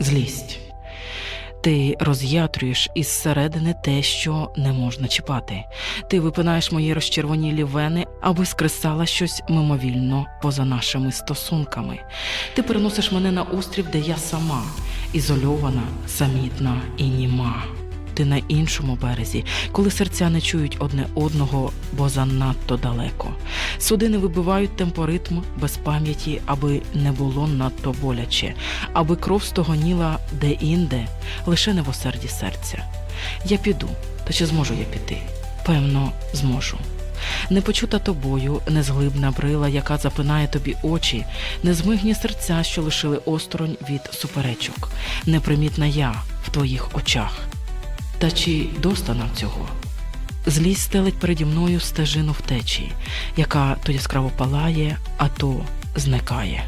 злість. Ти роз'ятрюєш із середини те, що не можна чіпати. Ти випинаєш мої розчервонілі вени, аби скресала щось мимовільно поза нашими стосунками. Ти переносиш мене на острів, де я сама, ізольована, самітна і німа. Ти на іншому березі, коли серця не чують одне одного, бо занадто далеко. Судини вибивають темпоритм без пам'яті, аби не було надто боляче, аби кров стогоніла де-інде, лише не в осерді серця. Я піду, та чи зможу я піти? Певно, зможу. Непочута тобою, незглибна брила, яка запинає тобі очі, незмигні серця, що лишили осторонь від суперечок, непримітна я в твоїх очах. Та чи доста нам цього? Злість стелить переді мною стежину втечі, яка то яскраво палає, а то зникає.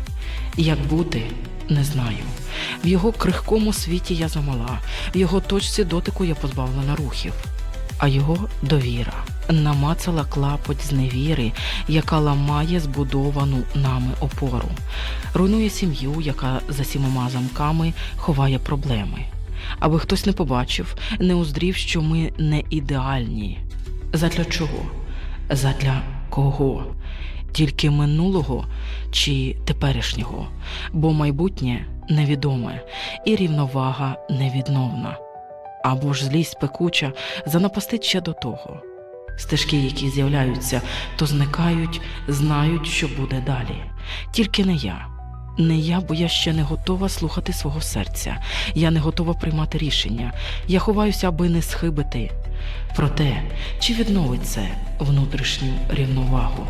Як бути, не знаю. В його крихкому світі я замала, в його точці дотику я позбавлена рухів, а його довіра намацала клапоть з невіри, яка ламає збудовану нами опору, руйнує сім'ю, яка за сімома замками ховає проблеми. Аби хтось не побачив, не уздрів, що ми не ідеальні. Задля чого? Задля кого? Тільки минулого чи теперішнього, бо майбутнє невідоме і рівновага невідновна. Або ж злість пекуча занапастить ще до того. Стежки, які з'являються, то зникають, знають, що буде далі. Тільки не я. Не я, бо я ще не готова слухати свого серця. Я не готова приймати рішення. Я ховаюся, аби не схибити. Проте, чи відновить це внутрішню рівновагу?